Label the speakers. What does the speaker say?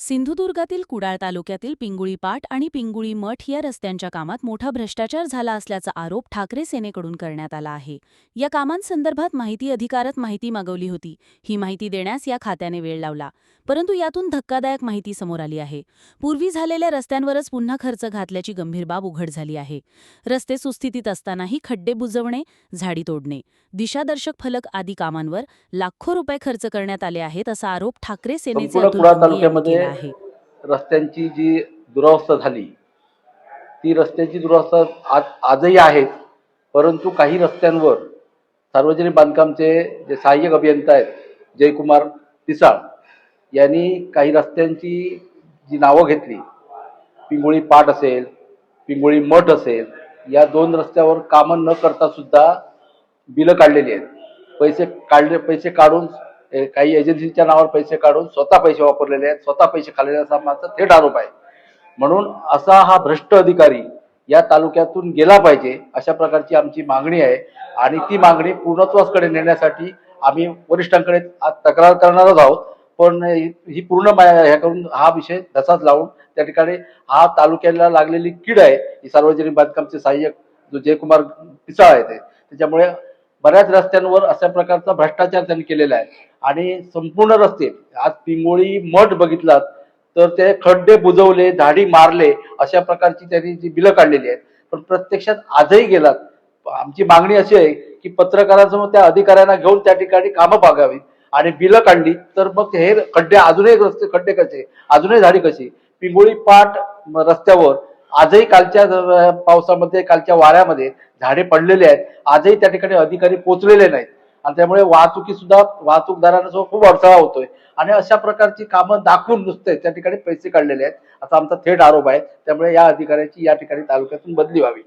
Speaker 1: सिंधुदुर्गातील कुडाळ तालुक्यातील पिंगुळी पाट आणि पिंगुळी मठ या रस्त्यांच्या कामात मोठा भ्रष्टाचार झाला असल्याचा आरोप ठाकरे सेनेकडून करण्यात आला आहे. या कामांसंदर्भात माहिती अधिकारात माहिती मागवली होती. ही माहिती देण्यास या खात्याने वेळ लावला. परंतु यातून धक्कादायक माहिती समोर आली आहे. पूर्वी झालेल्या रस्त्यांवरच पुन्हा खर्च घातल्याची गंभीर बाब उघड झाली आहे. रस्ते सुस्थितीत असतानाही खड्डे बुजवणे झाडी तोडणे दिशादर्शक फलक आदी कामांवर लाखो रुपये खर्च करण्यात आले आहेत असा आरोप ठाकरे सेनेचे आहे.
Speaker 2: रस्त्यांची जी दुरावस्था झाली ती रस्त्याची दुरावस्था आज आजही आहेत परंतु काही रस्त्यांवर सार्वजनिक बांधकामचे जे सहाय्यक अभियंता आहेत जयकुमार पिसाळ यांनी काही रस्त्यांची जी नावं घेतली पिंगोळी पाट असेल पिंगोळी मठ असेल या दोन रस्त्यावर कामं न करता सुद्धा बिलं काढलेली आहेत. पैसे काढले पैसे काढून काही एजन्सीच्या नावावर पैसे काढून स्वतः पैसे वापरलेले आहेत स्वतः पैसे खाल्लेले असा माझा थेट आरोप आहे. म्हणून असा हा भ्रष्ट अधिकारी या तालुक्यातून गेला पाहिजे अशा प्रकारची आमची मागणी आहे. आणि ती मागणी पूर्णत्वासकडे नेण्यासाठी आम्ही वरिष्ठांकडे तक्रार करणारच आहोत. पण ही पूर्ण मा- करून हा विषय तसाच लावून त्या ठिकाणी हा तालुक्याला लागलेली कीड आहे ही सार्वजनिक बांधकामचे सहाय्यक जो जयकुमार पिसाळ आहे ते. त्याच्यामुळे बऱ्याच रस्त्यांवर अशा प्रकारचा भ्रष्टाचार त्यांनी केलेला आहे. आणि संपूर्ण रस्ते आज पिंगोळी मठ बघितलात तर ते खड्डे बुजवले धाडी मारले अशा प्रकारची त्यांनी जी बिलं काढलेली आहेत. पण प्रत्यक्षात आजही गेलात. आमची मागणी अशी आहे की पत्रकारांसमोर त्या अधिकाऱ्यांना घेऊन त्या ठिकाणी कामं बागावी आणि बिलं काढली तर मग हे खड्डे अजूनही रस्ते खड्डे कसे? अजूनही झाडी कशी? पिंगोळी पाट रस्त्यावर आजही कालच्या पावसामध्ये कालच्या वाऱ्यामध्ये झाडे पडलेले आहेत. आजही त्या ठिकाणी अधिकारी पोचलेले नाहीत. आणि त्यामुळे वाहतुकी सुद्धा वाहतूकदारांना सुद्धा खूप अडथळा होतोय. आणि अशा प्रकारची कामं दाखवून नुसते त्या ठिकाणी पैसे काढलेले आहेत. असा आमचा थेट आरोप आहे. त्यामुळे या अधिकाऱ्याची या ठिकाणी तालुक्यातून बदली व्हावी.